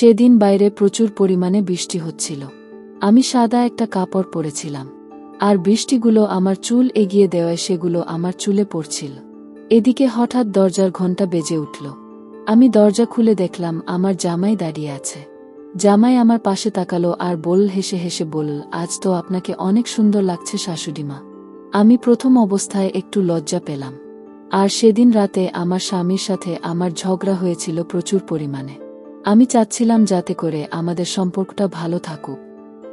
সেদিন বাইরে প্রচুর পরিমাণে বৃষ্টি হচ্ছিল। আমি সাদা একটা কাপড় পরেছিলাম। আর বৃষ্টিগুলো আমার চুল এগিয়ে দেওয়ায় সেগুলো আমার চুলে পড়ছিল। এদিকে হঠাৎ দরজার ঘণ্টা বেজে উঠল। আমি দরজা খুলে দেখলাম আমার জামাই দাঁড়িয়ে আছে। জামাই আমার পাশে তাকালো আর বল হেসে হেসে বলল, আজ তো আপনাকে অনেক সুন্দর লাগছে শাশুড়িমা আমি প্রথম অবস্থায় একটু লজ্জা পেলাম। আর সেদিন রাতে আমার স্বামীর সাথে আমার ঝগড়া হয়েছিল প্রচুর পরিমাণে। আমি চাচ্ছিলাম যাতে করে আমাদের সম্পর্কটা ভালো থাকুক,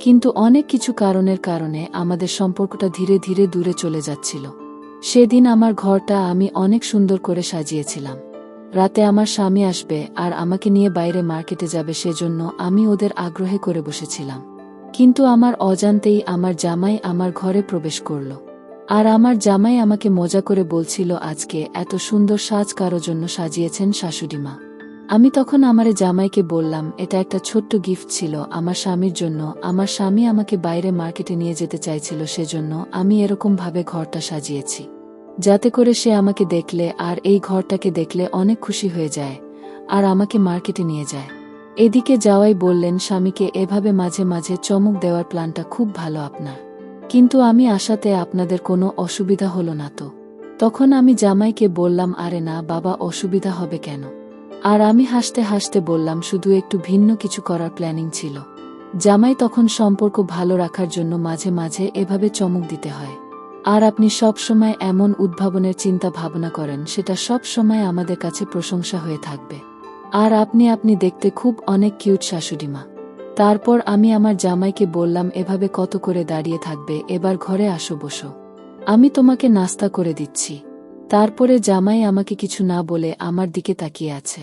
কিন্তু অনেক কিছু কারণের কারণে আমাদের সম্পর্কটা ধীরে ধীরে দূরে চলে যাচ্ছিল। সেদিন আমার ঘরটা আমি অনেক সুন্দর করে সাজিয়েছিলাম। রাতে আমার স্বামী আসবে আর আমাকে নিয়ে বাইরে মার্কেটে যাবে সেজন্য আমি ওদের আগ্রহে করে বসেছিলাম। কিন্তু আমার অজান্তেই আমার জামাই আমার ঘরে প্রবেশ করল। আর আমার জামাই আমাকে মজা করে বলছিল, আজকে এত সুন্দর সাজ কারও জন্য সাজিয়েছেন শাশুড়িমা আমি তখন আমারে জামাইকে বললাম, এটা একটা ছোট্ট গিফট ছিল আমার স্বামীর জন্য। আমার স্বামী আমাকে বাইরে মার্কেটে নিয়ে যেতে চাইছিল সেজন্য আমি এরকম ভাবে ঘরটা সাজিয়েছি। যাতে করে সে আমাকে দেখলে আর এই ঘরটাকে দেখলে অনেক খুশি হয়ে যায় আর আমাকে মার্কেটে নিয়ে যায়। এদিকে যাওয়াই বললেন, স্বামীকে এভাবে মাঝে মাঝে চমক দেওয়ার প্ল্যানটা খুব ভালো আপনার। কিন্তু আমি আশাতে আপনাদের কোনো অসুবিধা হলো না তো। তখন আমি জামাইকে বললাম, আরে না, বাবা, অসুবিধা হবে কেন? আর আমি হাসতে হাসতে বললাম, শুধু একটু ভিন্ন কিছু করার প্ল্যানিং ছিল। জামাই তখন সম্পর্ক ভালো রাখার জন্য মাঝে মাঝে এভাবে চমক দিতে হয়। আর আপনি সব সময় এমন উদ্ভাবনের চিন্তা ভাবনা করেন, সেটা সব সময় আমাদের কাছে প্রশংসা হয়ে থাকবে। আর আপনি আপনি দেখতে খুব অনেক কিউট শাশুড়িমা তারপর আমি আমার জামাইকে বললাম, এভাবে কত করে দাঁড়িয়ে থাকবে? এবার ঘরে আসো বসো। আমি তোমাকে নাস্তা করে দিচ্ছি। তারপরে জামাই আমাকে কিছু না বলে আমার দিকে তাকিয়ে আছে।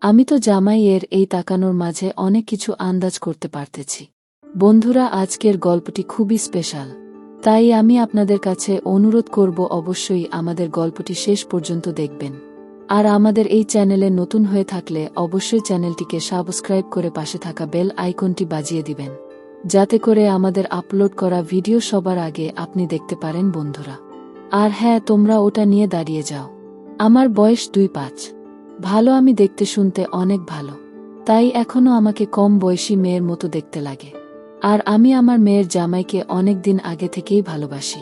আমি তো জামাই এর এই তাকানোর মাঝে অনেক কিছু আন্দাজ করতে পারতেছি। বন্ধুরা, আজকের গল্পটি খুবই স্পেশাল। তাই আমি আপনাদের কাছে অনুরোধ করব অবশ্যই আমাদের গল্পটি শেষ পর্যন্ত দেখবেন। আর আমাদের এই চ্যানেলে নতুন হয়ে থাকলে অবশ্যই চ্যানেলটিকে সাবস্ক্রাইব করে পাশে থাকা বেল আইকনটি বাজিয়ে দিবেন। যাতে করে আমাদের আপলোড করা ভিডিও সবার আগে আপনি দেখতে পারেন বন্ধুরা। আর হ্যাঁ তোমরা ওটা নিয়ে দাঁড়িয়ে যাও। আমার বয়স দুই পাঁচ। ভালো আমি দেখতে শুনতে অনেক ভালো। তাই এখনও আমাকে কম বয়সী মেয়ের মতো দেখতে লাগে। আর আমি আমার মেয়ের জামাইকে অনেক দিন আগে থেকেই ভালোবাসি।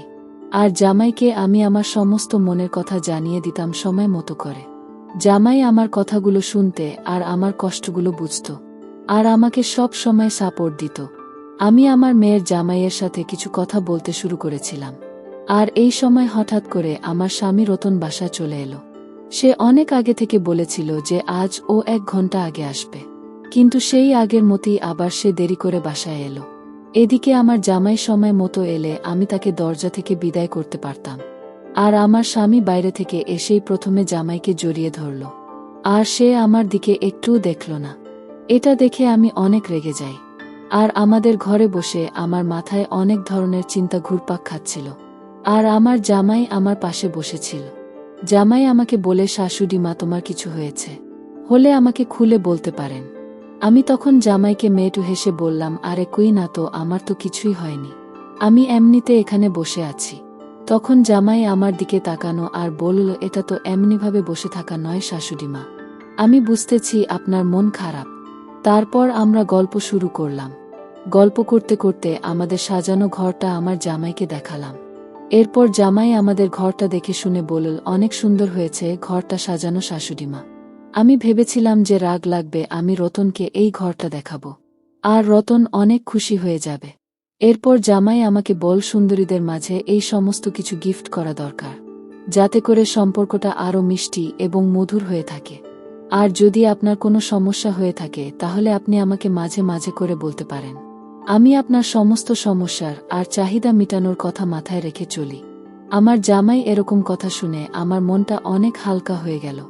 আর জামাইকে আমি আমার সমস্ত মনের কথা জানিয়ে দিতাম সময় মতো করে। জামাই আমার কথাগুলো শুনতে আর আমার কষ্টগুলো বুঝত। আর আমাকে সব সময় সাপোর্ট দিত। আমি আমার মেয়ের জামাইয়ের সাথে কিছু কথা বলতে শুরু করেছিলাম। আর এই সময় হঠাৎ করে আমার স্বামী রতন বাসা চলে এলো। সে অনেক আগে থেকে বলেছিল যে আজ ও এক ঘণ্টা আগে আসবে। কিন্তু সেই আগের মতোই আবার সে দেরি করে বাসায় এলো। এদিকে আমার জামাই সময় মতো এলে আমি তাকে দরজা থেকে বিদায় করতে পারতাম। আর আমার স্বামী বাইরে থেকে এসেই প্রথমে জামাইকে জড়িয়ে ধরল। আর সে আমার দিকে একটুও দেখল না। এটা দেখে আমি অনেক রেগে যাই। আর আমাদের ঘরে বসে আমার মাথায় অনেক ধরনের চিন্তা ঘুরপাক খাচ্ছিল। আর আমার জামাই আমার পাশে বসেছিল। জামাই আমাকে বলে, শাশুড়ি মা, তোমার কিছু হয়েছে। হলে আমাকে খুলে বলতে পারেন। আমি তখন জামাইকে মেয়েটু হেসে বললাম, আরে কই না তো, আমার তো কিছুই হয়নি। আমি এমনিতে এখানে বসে আছি। তখন জামাই আমার দিকে তাকানো আর বলল, এটা তো এমনিভাবে বসে থাকা নয় শাশুড়িমা আমি বুঝতেছি আপনার মন খারাপ। তারপর আমরা গল্প শুরু করলাম। গল্প করতে করতে আমাদের সাজানো ঘরটা আমার জামাইকে দেখালাম। এরপর জামাই আমাদের ঘরটা দেখে শুনে বলল, অনেক সুন্দর হয়েছে, ঘরটা সাজানো শাশুড়িমা আমি ভেবেছিলাম যে রাগ লাগবে, আমি রতনকে এই ঘরটা দেখাবো। আর রতন অনেক খুশি হয়ে যাবে। এরপর জামাই আমাকে বল, সুন্দরীদের মাঝে এই সমস্ত কিছু গিফট করা দরকার। যাতে করে সম্পর্কটা আরও মিষ্টি এবং মধুর হয়ে থাকে। আর যদি আপনার কোনো সমস্যা হয়ে থাকে, তাহলে আপনি আমাকে মাঝে মাঝে করে বলতে পারেন। আমি আপনার সমস্ত সমস্যার আর চাহিদা মিটানোর কথা মাথায় রেখে চলি। আমার জামাই এরকম কথা শুনে আমার মনটা অনেক হালকা হয়ে গেল।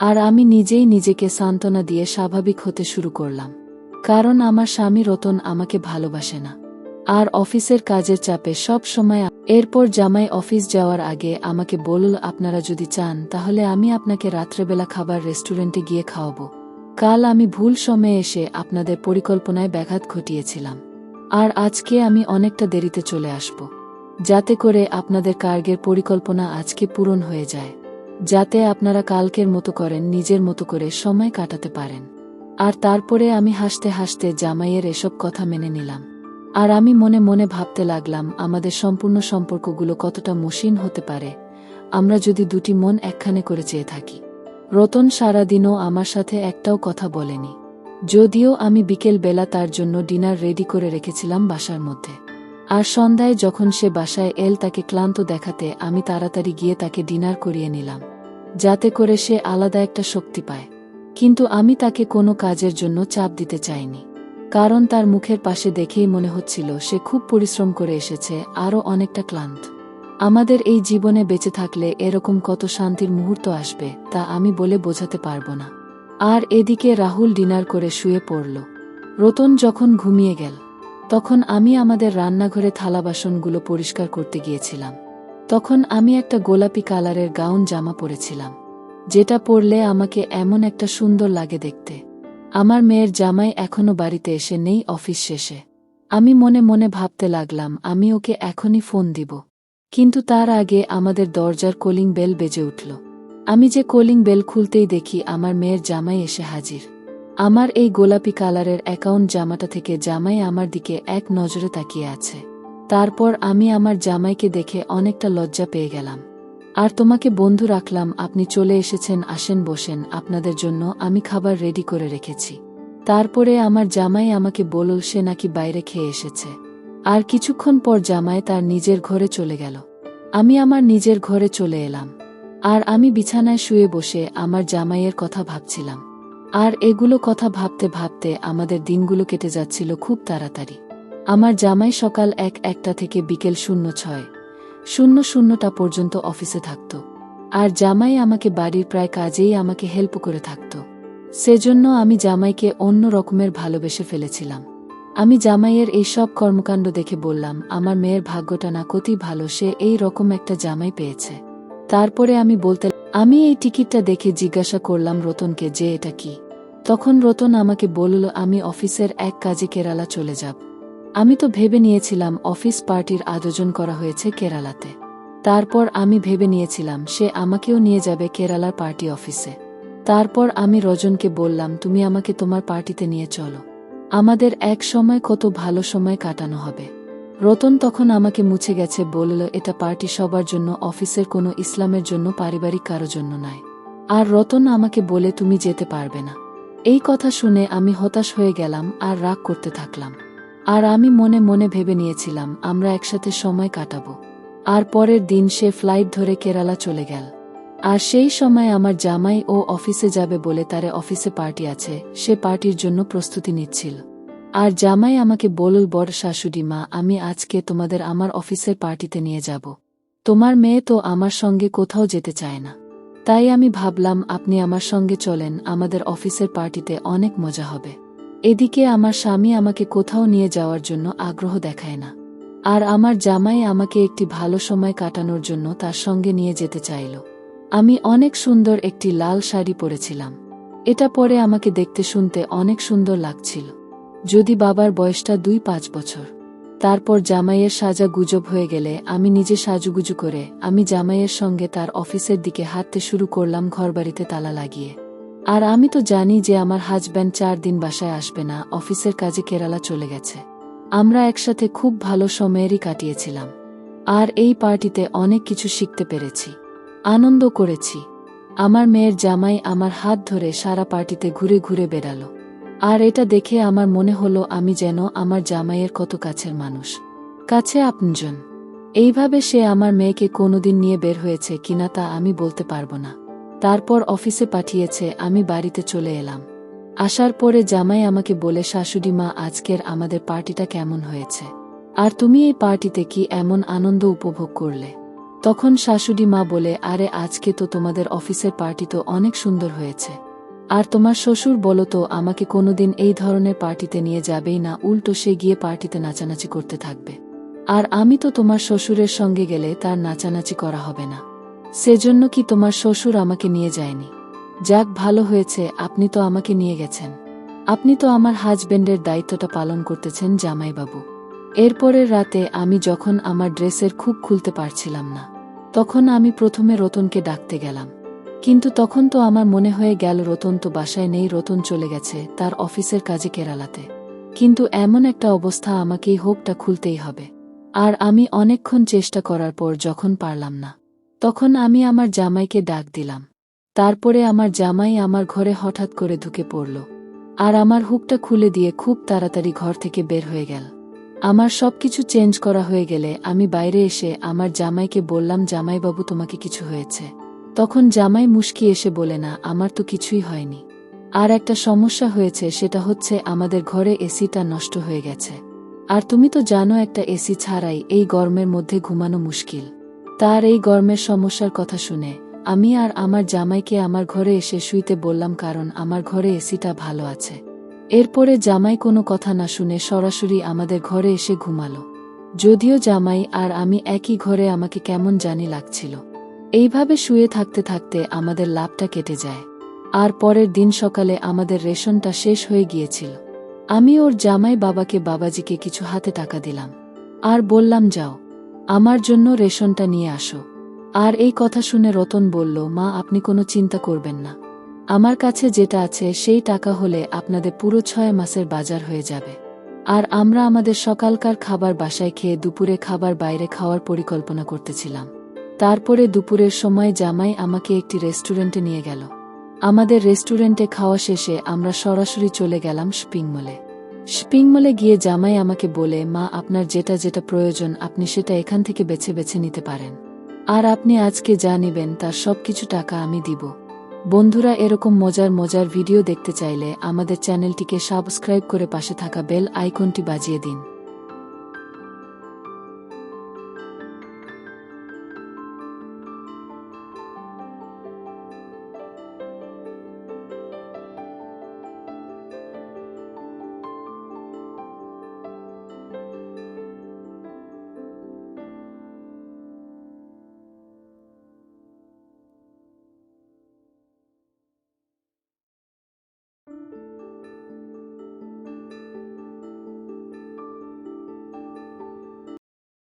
আর আমি নিজেই নিজেকে সান্ত্বনা দিয়ে স্বাভাবিক হতে শুরু করলাম। কারণ আমার স্বামী রতন আমাকে ভালোবাসে না। আর অফিসের কাজের চাপে সব সময় এরপর জামাই অফিস যাওয়ার আগে আমাকে বলল, আপনারা যদি চান, তাহলে আমি আপনাকে রাত্রেবেলা খাবার রেস্টুরেন্টে গিয়ে খাওয়াবো। কাল আমি ভুল সময়ে এসে আপনাদের পরিকল্পনায় ব্যাঘাত ঘটিয়েছিলাম। আর আজকে আমি অনেকটা দেরিতে চলে আসব, যাতে করে আপনাদের কার্গের পরিকল্পনা আজকে পূরণ হয়ে যায়, যাতে আপনারা কালকের মতো করেন, নিজের মতো করে সময় কাটাতে পারেন। আর তারপরে আমি হাসতে হাসতে জামাইয়ের এসব কথা মেনে নিলাম। আর আমি মনে মনে ভাবতে লাগলাম, আমাদের সম্পূর্ণ সম্পর্কগুলো কতটা মসৃণ হতে পারে, আমরা যদি দুটি মন একখানে করে চেয়ে থাকি। রতন সারাদিনও আমার সাথে একটাও কথা বলেনি। যদিও আমি বিকেল বেলা তার জন্য ডিনার রেডি করে রেখেছিলাম বাসার মধ্যে। আর সন্ধ্যায় যখন সে বাসায় এল তাকে ক্লান্ত দেখাতে আমি তাড়াতাড়ি গিয়ে তাকে ডিনার করিয়ে নিলাম, যাতে করে সে আলাদা একটা শক্তি পায়। কিন্তু আমি তাকে কোনো কাজের জন্য চাপ দিতে চাইনি, কারণ তার মুখের পাশে দেখেই মনে হচ্ছিল সে খুব পরিশ্রম করে এসেছে, আরও অনেকটা ক্লান্ত। আমাদের এই জীবনে বেঁচে থাকলে এরকম কত শান্তির মুহূর্ত আসবে, তা আমি বলে বোঝাতে পারব না। আর এদিকে রাহুল ডিনার করে শুয়ে পড়ল। রতন যখন ঘুমিয়ে গেল, তখন আমি আমাদের রান্নাঘরে থালা বাসনগুলো পরিষ্কার করতে গিয়েছিলাম। তখন আমি একটা গোলাপি কালারের গাউন জামা পরেছিলাম, যেটা পরলে আমাকে এমন একটা সুন্দর লাগে দেখতে। আমার মেয়ের জামাই এখনও বাড়িতে এসে নেই অফিস শেষে। আমি মনে মনে ভাবতে লাগলাম, আমি ওকে এখনই ফোন দিব। কিন্তু তার আগে আমাদের দরজার কলিং বেল বেজে উঠল। আমি যে কলিং বেল খুলতেই দেখি আমার মেয়ের জামাই এসে হাজির। আমার এই গোলাপি কালারের অ্যাকাউন্ট জামাটা থেকে জামাই আমার দিকে এক নজরে তাকিয়ে আছে। তারপর আমি আমার জামাইকে দেখে অনেকটা লজ্জা পেয়ে গেলাম। আর তোমাকে বন্ধু রাখলাম, আপনি চলে এসেছেন, আসেন, বসেন, আপনাদের জন্য আমি খাবার রেডি করে রেখেছি। তারপরে আমার জামাই আমাকে বলল, সে নাকি বাইরে খেয়ে এসেছে। আর কিছুক্ষণ পর জামাই তার নিজের ঘরে চলে গেল। আমি আমার নিজের ঘরে চলে এলাম। আর আমি বিছানায় শুয়ে বসে আমার জামাইয়ের কথা ভাবছিলাম। আর এগুলো কথা ভাবতে ভাবতে আমাদের দিনগুলো কেটে যাচ্ছিল খুব তাড়াতাড়ি। আমার জামাই সকাল এক একটা থেকে বিকেল শূন্য ছয়, শূন্য শূন্যটা পর্যন্ত অফিসে থাকত। আর জামাই আমাকে বাড়ির প্রায় কাজেই আমাকে হেল্প করে থাকত। সেজন্য আমি জামাইকে অন্য রকমের ভালোবেসে ফেলেছিলাম। আমি জামাইয়ের এই সব কর্মকাণ্ড দেখে বললাম, আমার মেয়ের ভাগ্যটা না কতই ভালো, সে এই রকম একটা জামাই পেয়েছে। তারপরে আমি বলতে, আমি এই টিকিটটা দেখে জিজ্ঞাসা করলাম রতনকে যে এটা কি? তখন রতন আমাকে বলল, আমি অফিসের এক কাজে কেরালা চলে যাব। আমি তো ভেবে নিয়েছিলাম অফিস পার্টির আয়োজন করা হয়েছে কেরালাতে। তারপর আমি ভেবে নিয়েছিলাম সে আমাকেও নিয়ে যাবে কেরালার পার্টি অফিসে। তারপর আমি রজনকে বললাম, তুমি আমাকে তোমার পার্টিতে নিয়ে চলো। আমাদের এক সময় কত ভালো সময় কাটানো হবে। রতন তখন আমাকে মুছে গেছে বলল, এটা পার্টি সবার জন্য, অফিসের কোনো ইসলামের জন্য, পারিবারিক কারও জন্য নয়। আর রতন আমাকে বলে, তুমি যেতে পারবে না। এই কথা শুনে আমি হতাশ হয়ে গেলাম আর রাগ করতে থাকলাম। আর আমি মনে মনে ভেবে নিয়েছিলাম, আমরা একসাথে সময় কাটাবো। আর পরের দিন সে ফ্লাইট ধরে কেরালা চলে গেল। আর সেই সময় আমার জামাই ও অফিসে যাবে বলে তারে অফিসে পার্টি আছে, সে পার্টির জন্য প্রস্তুতি নিচ্ছিল। আর জামাই আমাকে বলল, বড় শাশুড়ি মা, আমি আজকে তোমাদের আমার অফিসের পার্টিতে নিয়ে যাব। তোমার মেয়ে তো আমার সঙ্গে কোথাও যেতে চায় না। তাই আমি ভাবলাম, আপনি আমার সঙ্গে চলেন, আমাদের অফিসের পার্টিতে অনেক মজা হবে। এদিকে আমার স্বামী আমাকে কোথাও নিয়ে যাওয়ার জন্য আগ্রহ দেখায় না। আর আমার জামাই আমাকে একটি ভালো সময় কাটানোর জন্য তার সঙ্গে নিয়ে যেতে চাইল। আমি অনেক সুন্দর একটি লাল শাড়ি পরেছিলাম। এটা পরে আমাকে দেখতে শুনতে অনেক সুন্দর লাগছিল। যদি বাবার বয়সটা দুই পাঁচ বছর, তারপর জামাইয়ের সাজা গুজব হয়ে গেলে আমি নিজে সাজুগুজু করে আমি জামাইয়ের সঙ্গে তার অফিসের দিকে হাঁটতে শুরু করলাম ঘরবাড়িতে তালা লাগিয়ে। আর আমি তো জানি যে আমার হাজব্যান্ড চার দিন বাসায় আসবে না, অফিসের কাজে কেরালা চলে গেছে। আমরা একসাথে খুব ভালো সময়েরই কাটিয়েছিলাম। আর এই পার্টিতে অনেক কিছু শিখতে পেরেছি। আনন্দ করেছি। আমার মেয়ের জামাই আমার হাত ধরে সারা পার্টিতে ঘুরে ঘুরে বেড়ালো। আর এটা দেখে আমার মনে হলো আমি যেন আমার জামাইয়ের কত কাছের মানুষ। কাছে আপনজন। এইভাবে সে আমার মেয়েকে কোনোদিন নিয়ে বের হয়েছে কিনা তা আমি বলতে পারব না। তারপর অফিসে পাঠিয়েছে, আমি বাড়িতে চলে এলাম। আসার পরে জামাই আমাকে বলে, শাশুড়ি মা, আজকের আমাদের পার্টিটা কেমন হয়েছে? আর তুমি এই পার্টিতে কি এমন আনন্দ উপভোগ করলে? তখন শাশুড়ি মা বলে, আরে, আজকে তো তোমাদের অফিসের পার্টি তো অনেক সুন্দর হয়েছে। আর তোমার শ্বশুর বলো তো, আমাকে কোনোদিন এই ধরনের পার্টিতে নিয়ে যাবেই না, উল্টো সে গিয়ে পার্টিতে নাচানাচি করতে থাকবে। আর আমি তো তোমার শ্বশুরের সঙ্গে গেলে তার নাচানাচি করা হবে না। সেজন্য কি তোমার শ্বশুর আমাকে নিয়ে যায়নি? যাক, ভালো হয়েছে, আপনি তো আমাকে নিয়ে গেছেন। আপনি তো আমার হাজবেন্ডের দায়িত্বটা পালন করতেছেন জামাইবাবু। এরপরের রাতে আমি যখন আমার ড্রেসের খুব খুলতে পারছিলাম না, তখন আমি প্রথমে রতনকে ডাকতে গেলাম। কিন্তু তখন তো আমার মনে হয়ে গেল রতন তো বাসায় নেই, রতন চলে গেছে, তার অফিসের কাজে কেরালাতে। কিন্তু এমন একটা অবস্থা আমাকেই হোকটা খুলতেই হবে। আর আমি অনেকক্ষণ চেষ্টা করার পর যখন পারলাম না, তখন আমি আমার জামাইকে ডাক দিলাম। তারপরে আমার জামাই আমার ঘরে হঠাৎ করে ঢুকে পড়ল। আর আমার হুকটা খুলে দিয়ে খুব তাড়াতাড়ি ঘর থেকে বের হয়ে গেল। আমার সবকিছু চেঞ্জ করা হয়ে গেলে আমি বাইরে এসে আমার জামাইকে বললাম, জামাইবাবু, তোমাকে কিছু হয়েছে। তখন জামাই মুশকি এসে বলে, না, আমার তো কিছুই হয়নি। আর একটা সমস্যা হয়েছে, সেটা হচ্ছে আমাদের ঘরে এসিটা নষ্ট হয়ে গেছে। আর তুমি তো জানো একটা এসি ছাড়াই এই গরমের মধ্যে ঘুমানো মুশকিল। তার এই গরমের সমস্যার কথা শুনে আমি আর আমার জামাইকে আমার ঘরে এসে শুইতে বললাম, কারণ আমার ঘরে এসিটা ভালো আছে। এরপরে জামাই কোনো কথা না শুনে সরাসরি আমাদের ঘরে এসে ঘুমালো। যদিও জামাই আর আমি একই ঘরে আমাকে কেমন জানি লাগছিল। এইভাবে শুয়ে থাকতে থাকতে আমাদের লাভটা কেটে যায়। আর পরের দিন সকালে আমাদের রেশনটা শেষ হয়ে গিয়েছিল। আমি ওর জামাই বাবাকে বাবাজিকে কিছু হাতে টাকা দিলাম। আর বললাম, যাও, আমার জন্য রেশনটা নিয়ে আসো। আর এই কথা শুনে রতন বলল, মা, আপনি কোনো চিন্তা করবেন না। আমার কাছে যেটা আছে, সেই টাকা হলে আপনাদের পুরো ছয় মাসের বাজার হয়ে যাবে। আর আমরা আমাদের সকালকার খাবার বাসায় খেয়ে দুপুরে খাবার বাইরে খাওয়ার পরিকল্পনা করতেছিলাম। তারপরে দুপুরের সময় জামাই আমাকে একটি রেস্টুরেন্টে নিয়ে গেল। আমাদের রেস্টুরেন্টে খাওয়া শেষে আমরা সরাসরি চলে গেলাম শপিং মলে। শপিং মলে গিয়ে জামাই আমাকে বলে, মা, আপনার যেটা যেটা প্রয়োজন, আপনি সেটা এখান থেকে বেছে বেছে নিতে পারেন। আর আপনি আজকে যা নিবেন, তার সবকিছু টাকা আমি দিব। বন্ধুরা, এরকম মজার মজার ভিডিও দেখতে চাইলে আমাদের চ্যানেলটিকে সাবস্ক্রাইব করে পাশে থাকা বেল আইকনটি বাজিয়ে দিন।